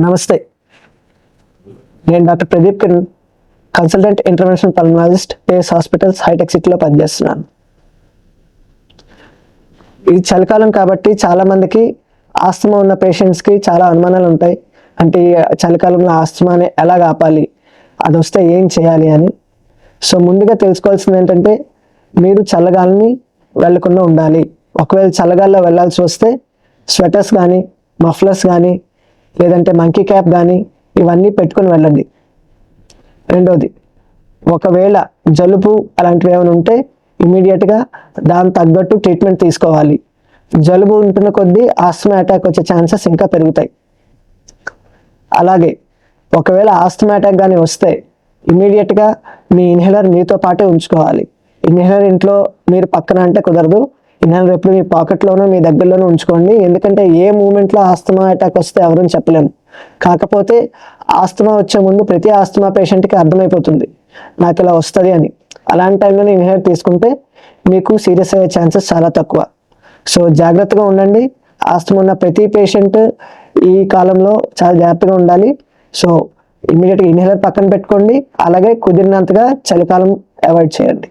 నమస్తే. నేను doctor Pradeep Kiran consultant international pulmonologist Pace hospitals hitech సిటీలో పనిచేస్తున్నాను. ఇది చలికాలం కాబట్టి చాలామందికి ఆస్తమా ఉన్న పేషెంట్స్కి చాలా అనుమానాలు ఉంటాయి. అంటే ఈ చలికాలంలో ఆస్తమాని ఎలా ఆపాలి అది వస్తే ఏం చేయాలి అని. సో ముందుగా తెలుసుకోవాల్సింది ఏంటంటే మీరు చల్లగాలిని వెళ్ళకుండా ఉండాలి. ఒకవేళ చల్లగాల్లో వెళ్ళాల్సి వస్తే స్వెటర్స్ కానీ మఫ్లర్స్ కానీ లేదంటే మంకీ క్యాప్ కానీ ఇవన్నీ పెట్టుకుని వెళ్ళండి. రెండోది ఒకవేళ జలుబు అలాంటివి ఏమైనా ఉంటే ఇమీడియట్గా దాని తగ్గట్టు ట్రీట్మెంట్ తీసుకోవాలి. జలుబు ఉంటున్న కొద్దీ ఆస్తమా అటాక్ వచ్చే ఛాన్సెస్ ఇంకా పెరుగుతాయి. అలాగే ఒకవేళ ఆస్తమా అటాక్ కానీ వస్తే ఇమీడియట్గా మీ ఇన్హేలర్ మీతో పాటే ఉంచుకోవాలి. ఇన్హేలర్ ఇంట్లో మీరు పక్కన అంటే కుదరదు. ఇన్హేలర్ ఎప్పుడు మీ పాకెట్లోనూ మీ దగ్గరలోనూ ఉంచుకోండి. ఎందుకంటే ఏ మూమెంట్లో ఆస్తమా అటాక్ వస్తే ఎవరని చెప్పలేము. కాకపోతే ఆస్తమా వచ్చే ముందు ప్రతి ఆస్తమా పేషెంట్కి అర్థమైపోతుంది. నాకు ఇలా వస్తుంది అని. అలాంటి టైంలోనే ఇన్హేలర్ తీసుకుంటే మీకు సీరియస్ అయ్యే ఛాన్సెస్ చాలా తక్కువ. సో జాగ్రత్తగా ఉండండి. ఆస్తమా ఉన్న ప్రతి పేషెంట్ ఈ కాలంలో చాలా జాగ్రత్తగా ఉండాలి. సో ఇమీడియట్గా ఇన్హేలర్ పక్కన పెట్టుకోండి. అలాగే కుదిరినంతగా చలికాలం అవాయిడ్ చేయండి.